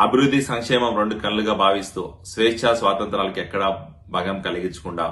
అభివృద్ధి సంక్షేమం రెండు కళ్ళుగా భావిస్తూ స్వేచ్ఛ స్వాతంత్రాలకు ఎక్కడా భగం కలిగించకుండా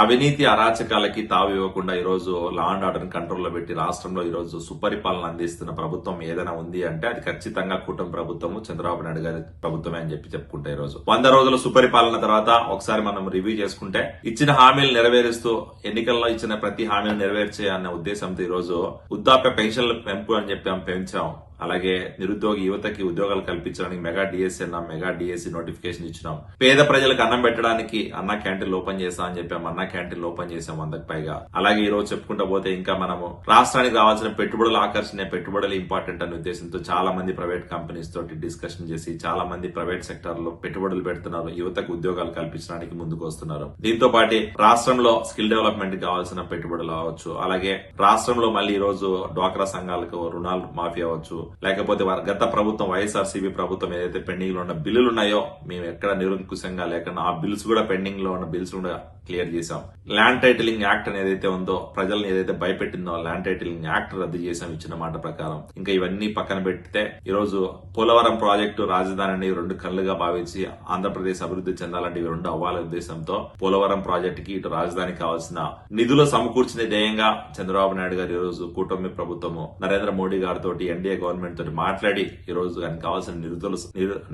అవినీతి అరాచకాలకి తావు ఇవ్వకుండా ఈరోజు లాండ్ లా అండ్ కంట్రోల్లో పెట్టి రాష్ట్రంలో ఈరోజు సుపరిపాలన అందిస్తున్న ప్రభుత్వం ఏదైనా ఉంది అంటే అది ఖచ్చితంగా కూటమి ప్రభుత్వము చంద్రబాబు నాయుడు గారి ప్రభుత్వమే అని చెప్పి చెప్పుకుంటే ఈ రోజు వంద రోజుల సుపరిపాలన తర్వాత ఒకసారి మనం రివ్యూ చేసుకుంటే ఇచ్చిన హామీలు నెరవేరుస్తూ ఎన్నికల్లో ఇచ్చిన ప్రతి హామీని నెరవేర్చే అన్న ఉద్దేశంతో ఈ రోజు వృద్ధాప్య పెన్షన్ల పెంపు అని చెప్పి పెంచాం. అలాగే నిరుద్యోగ యువతకి ఉద్యోగాలు కల్పించడానికి మెగా డిఎస్సీ అన్నాం మెగా డిఎస్సీ నోటిఫికేషన్ ఇచ్చినాం. పేద ప్రజలకు అన్నం పెట్టడానికి అన్న క్యాంటీన్ ఓపెన్ చేస్తాం అని చెప్పాం అన్న క్యాంటీన్ ఓపెన్ చేసాం వందకు పైగా. అలాగే ఈ రోజు చెప్పుకుంటా పోతే ఇంకా మనము రాష్ట్రానికి రావాల్సిన పెట్టుబడులు ఆకర్షణ పెట్టుబడులు ఇంపార్టెంట్ అనే ఉద్దేశంతో చాలా మంది ప్రైవేట్ కంపెనీస్ తోటి డిస్కషన్ చేసి చాలా మంది ప్రైవేట్ సెక్టర్లో పెట్టుబడులు పెడుతున్నారు యువతకు ఉద్యోగాలు కల్పించడానికి ముందుకు వస్తున్నారు. దీంతో పాటు రాష్ట్రంలో స్కిల్ డెవలప్మెంట్ కావాల్సిన పెట్టుబడులు అవ్వచ్చు అలాగే రాష్ట్రంలో మళ్ళీ ఈ రోజు డ్వాక్రా సంఘాలకు రుణాలు మాఫీ అవ్వచ్చు. లేకపోతే వారి గత ప్రభుత్వం వైఎస్ఆర్సీపీ ప్రభుత్వం ఏదైతే పెండింగ్లో ఉన్న బిల్లులు ఉన్నాయో మేము ఎక్కడ నిరంకుశంగా లేకుండా ఆ బిల్స్ కూడా పెండింగ్లో ఉన్న బిల్స్ కూడా క్లియర్ చేశాం. ల్యాండ్ టైటిలింగ్ యాక్ట్ అనేది అయితే ఉందో ప్రజల్ని ఏదైతే భయపెట్టిందో ల్యాండ్ టైటిలింగ్ యాక్ట్ రద్దు చేశాం ఇచ్చిన మాట ప్రకారం. ఇంకా ఇవన్నీ పక్కన పెడితే ఈ రోజు పోలవరం ప్రాజెక్టు రాజధానిని రెండు కళ్ళుగా భావించి ఆంధ్రప్రదేశ్ అభివృద్ధి చెందాలంటే ఇవి రెండు అవ్వాలనే ఉద్దేశంతో పోలవరం ప్రాజెక్టుకి ఇటు రాజధానికి కావాల్సిన నిధులు సమకూర్చిన ధ్యేయంగా చంద్రబాబు నాయుడు గారు ఈ రోజు కూటమి ప్రభుత్వము నరేంద్ర మోడీ గారితో ఎన్డీఏ గవర్నమెంట్ తోటి మాట్లాడి ఈ రోజు దానికి కావాల్సిన నిధులు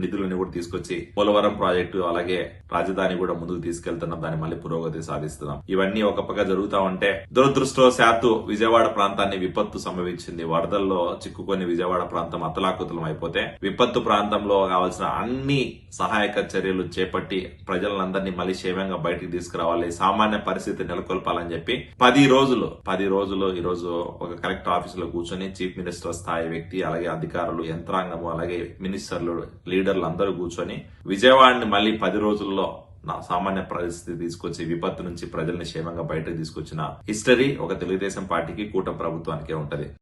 నిధులను కూడా తీసుకొచ్చి పోలవరం ప్రాజెక్టు అలాగే రాజధాని కూడా ముందుకు తీసుకెళ్తున్నాం దాని మళ్ళీ పురోగతి సాధిస్తున్నాం ఇవన్నీ ఒక పక్క జరుగుతా ఉంటే దురదృష్టవశాత్తు విజయవాడ ప్రాంతాన్ని విపత్తు సంభవించింది. వరదల్లో చిక్కుకొని విజయవాడ ప్రాంతం అతలాకుతలం అయిపోతే విపత్తు ప్రాంతంలో కావాల్సిన అన్ని సహాయక చర్యలు చేపట్టి ప్రజలందరినీ మళ్ళీ క్షేమంగా బయటికి తీసుకురావాలి. సామాన్య పరిస్థితి నెలకొల్పాలని చెప్పి పది రోజులు పది రోజులు ఈ రోజు ఒక కలెక్టర్ ఆఫీస్లో కూర్చొని చీఫ్ మినిస్టర్ స్థాయి వ్యక్తి అలాగే అధికారులు యంత్రాంగము అలాగే మినిస్టర్లు లీడర్లు అందరూ కూర్చొని విజయవాడని మళ్ళీ పది రోజుల్లో నా సామాన్య పరిస్థితి తీసుకొచ్చి విపత్తు నుంచి ప్రజల్ని క్షేమంగా బయటకు తీసుకొచ్చిన హిస్టరీ ఒక తెలుగుదేశం పార్టీకి కూటమి ప్రభుత్వానికే ఉంటది.